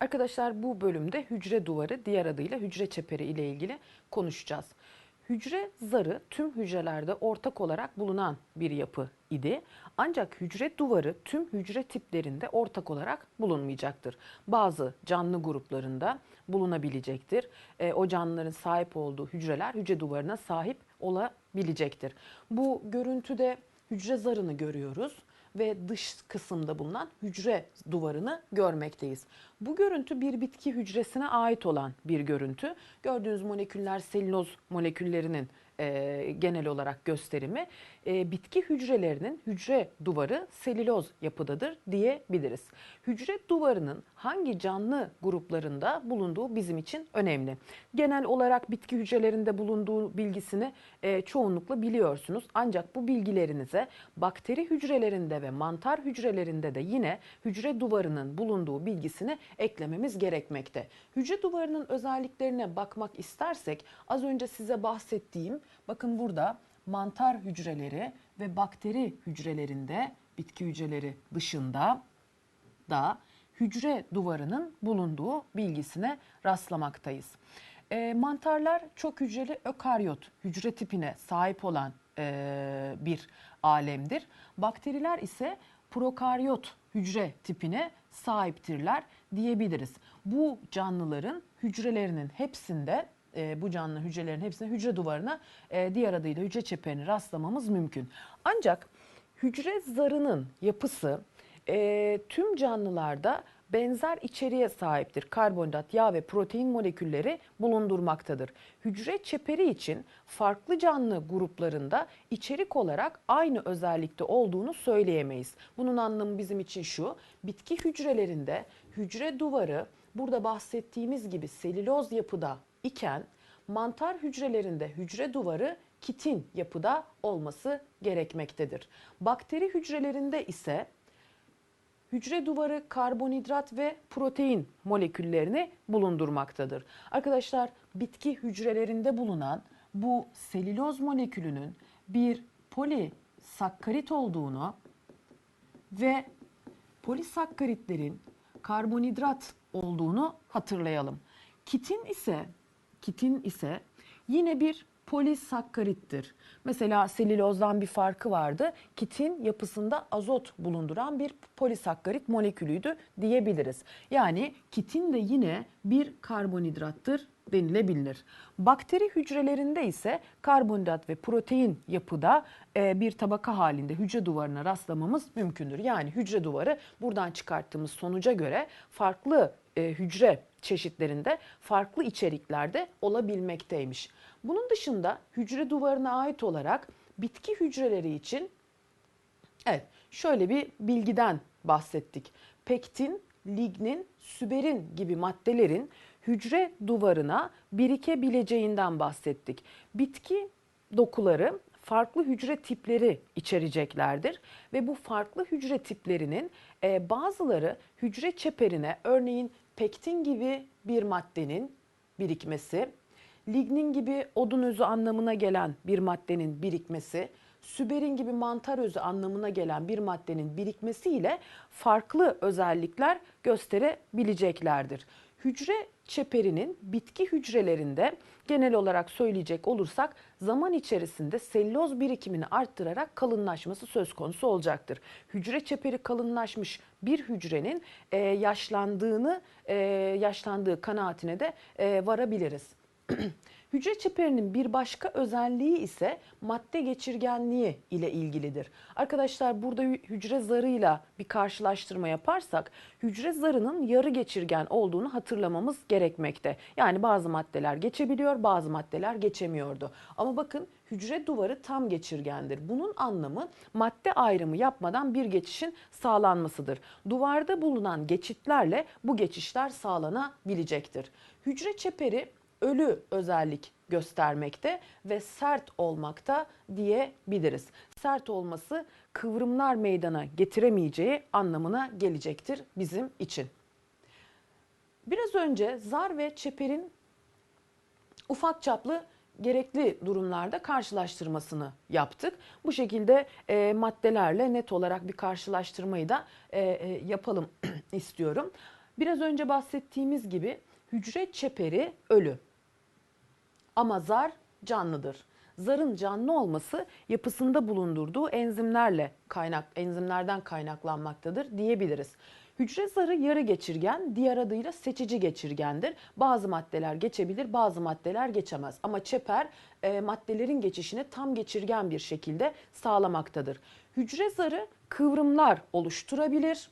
Arkadaşlar bu bölümde hücre duvarı diğer adıyla hücre çeperi ile ilgili konuşacağız. Hücre zarı tüm hücrelerde ortak olarak bulunan bir yapı idi. Ancak hücre duvarı tüm hücre tiplerinde ortak olarak bulunmayacaktır. Bazı canlı gruplarında bulunabilecektir. E, o canlıların sahip olduğu hücreler hücre duvarına sahip olabilecektir. Bu görüntüde hücre zarını görüyoruz ve dış kısımda bulunan hücre duvarını görmekteyiz. Bu görüntü bir bitki hücresine ait olan bir görüntü. Gördüğünüz moleküller selüloz moleküllerinin e, genel olarak gösterimi. E, bitki hücrelerinin hücre duvarı selüloz yapıdadır diyebiliriz. Hücre duvarının hangi canlı gruplarında bulunduğu bizim için önemli. Genel olarak bitki hücrelerinde bulunduğu bilgisini e, çoğunlukla biliyorsunuz. Ancak bu bilgilerinize bakteri hücrelerinde ve mantar hücrelerinde de yine hücre duvarının bulunduğu bilgisini eklememiz gerekmekte. Hücre duvarının özelliklerine bakmak istersek az önce size bahsettiğim bakın burada mantar hücreleri ve bakteri hücrelerinde bitki hücreleri dışında da hücre duvarının bulunduğu bilgisine rastlamaktayız. E, mantarlar çok hücreli ökaryot hücre tipine sahip olan e, bir alemdir. Bakteriler ise prokaryot hücre tipine sahiptirler diyebiliriz. Bu canlıların hücrelerinin hepsinde e, bu canlı hücrelerin hepsine hücre duvarına e, diğer adıyla hücre çeperini rastlamamız mümkün. Ancak hücre zarının yapısı e, tüm canlılarda benzer içeriğe sahiptir. Karbonhidrat, yağ ve protein molekülleri bulundurmaktadır. Hücre çeperi için farklı canlı gruplarında içerik olarak aynı özellikte olduğunu söyleyemeyiz. Bunun anlamı bizim için şu. Bitki hücrelerinde hücre duvarı burada bahsettiğimiz gibi selüloz yapıda iken mantar hücrelerinde hücre duvarı kitin yapıda olması gerekmektedir. Bakteri hücrelerinde ise hücre duvarı karbonhidrat ve protein moleküllerini bulundurmaktadır. Arkadaşlar bitki hücrelerinde bulunan bu selüloz molekülünün bir polisakkarit olduğunu ve polisakkaritlerin karbonhidrat olduğunu hatırlayalım. Kitin ise kitin ise yine bir polisakkarittir. Mesela selülozdan bir farkı vardı. Kitin yapısında azot bulunduran bir polisakkarit molekülüydü diyebiliriz. Yani kitin de yine bir karbonhidrattır denilebilir. Bakteri hücrelerinde ise karbonhidrat ve protein yapıda e, bir tabaka halinde hücre duvarına rastlamamız mümkündür. Yani hücre duvarı buradan çıkarttığımız sonuca göre farklı e, hücre çeşitlerinde farklı içeriklerde olabilmekteymiş. Bunun dışında hücre duvarına ait olarak bitki hücreleri için evet şöyle bir bilgiden bahsettik. Pektin, lignin, süberin gibi maddelerin hücre duvarına birikebileceğinden bahsettik. Bitki dokuları farklı hücre tipleri içereceklerdir ve bu farklı hücre tiplerinin e, bazıları hücre çeperine örneğin pektin gibi bir maddenin birikmesi, lignin gibi odun özü anlamına gelen bir maddenin birikmesi, süberin gibi mantar özü anlamına gelen bir maddenin birikmesiyle farklı özellikler gösterebileceklerdir. Hücre çeperinin bitki hücrelerinde genel olarak söyleyecek olursak zaman içerisinde selüloz birikimini arttırarak kalınlaşması söz konusu olacaktır. Hücre çeperi kalınlaşmış bir hücrenin e, yaşlandığını e, yaşlandığı kanaatine de e, varabiliriz. Hücre çeperinin bir başka özelliği ise madde geçirgenliği ile ilgilidir. Arkadaşlar burada hücre zarıyla bir karşılaştırma yaparsak hücre zarının yarı geçirgen olduğunu hatırlamamız gerekmekte. Yani bazı maddeler geçebiliyor, bazı maddeler geçemiyordu. Ama bakın hücre duvarı tam geçirgendir. Bunun anlamı madde ayrımı yapmadan bir geçişin sağlanmasıdır. Duvarda bulunan geçitlerle bu geçişler sağlanabilecektir. Hücre çeperi ölü özellik göstermekte ve sert olmakta diyebiliriz. Sert olması kıvrımlar meydana getiremeyeceği anlamına gelecektir bizim için. Biraz önce zar ve çeperin ufak çaplı gerekli durumlarda karşılaştırmasını yaptık. Bu şekilde e, maddelerle net olarak bir karşılaştırmayı da e, e, yapalım istiyorum. Biraz önce bahsettiğimiz gibi hücre çeperi ölü. Ama zar canlıdır. Zarın canlı olması yapısında bulundurduğu enzimlerle kaynak enzimlerden kaynaklanmaktadır diyebiliriz. Hücre zarı yarı geçirgen, diğer adıyla seçici geçirgendir. Bazı maddeler geçebilir, bazı maddeler geçemez. Ama çeper e, maddelerin geçişini tam geçirgen bir şekilde sağlamaktadır. Hücre zarı kıvrımlar oluşturabilir.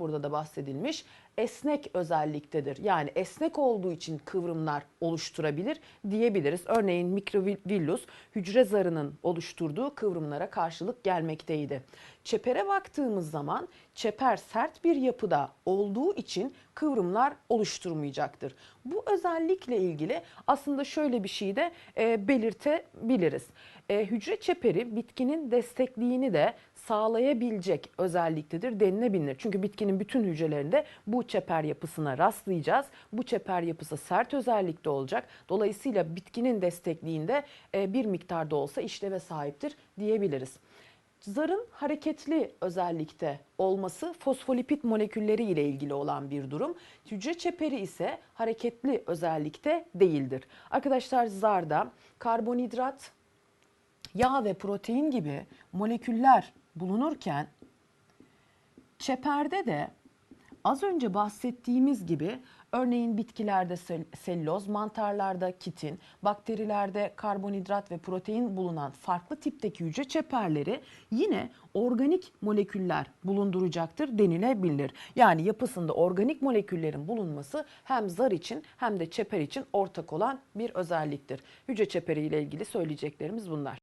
Burada da bahsedilmiş esnek özelliktedir. Yani esnek olduğu için kıvrımlar oluşturabilir diyebiliriz. Örneğin mikrovillus hücre zarının oluşturduğu kıvrımlara karşılık gelmekteydi. Çepere baktığımız zaman çeper sert bir yapıda olduğu için kıvrımlar oluşturmayacaktır. Bu özellikle ilgili aslında şöyle bir şey de e, belirtebiliriz. E, hücre çeperi bitkinin destekliğini de sağlayabilecek özelliktedir denilebilir. Çünkü bitkinin bütün hücrelerinde bu çeper yapısına rastlayacağız. Bu çeper yapısı sert özellikte olacak. Dolayısıyla bitkinin destekliğinde e, bir miktarda olsa işleve sahiptir diyebiliriz. Zarın hareketli özellikte olması fosfolipid molekülleri ile ilgili olan bir durum. Hücre çeperi ise hareketli özellikte değildir. Arkadaşlar zarda karbonhidrat, yağ ve protein gibi moleküller bulunurken çeperde de az önce bahsettiğimiz gibi örneğin bitkilerde selüloz, mantarlarda kitin, bakterilerde karbonhidrat ve protein bulunan farklı tipteki hücre çeperleri yine organik moleküller bulunduracaktır denilebilir. Yani yapısında organik moleküllerin bulunması hem zar için hem de çeper için ortak olan bir özelliktir. Hücre çeperi ile ilgili söyleyeceklerimiz bunlar.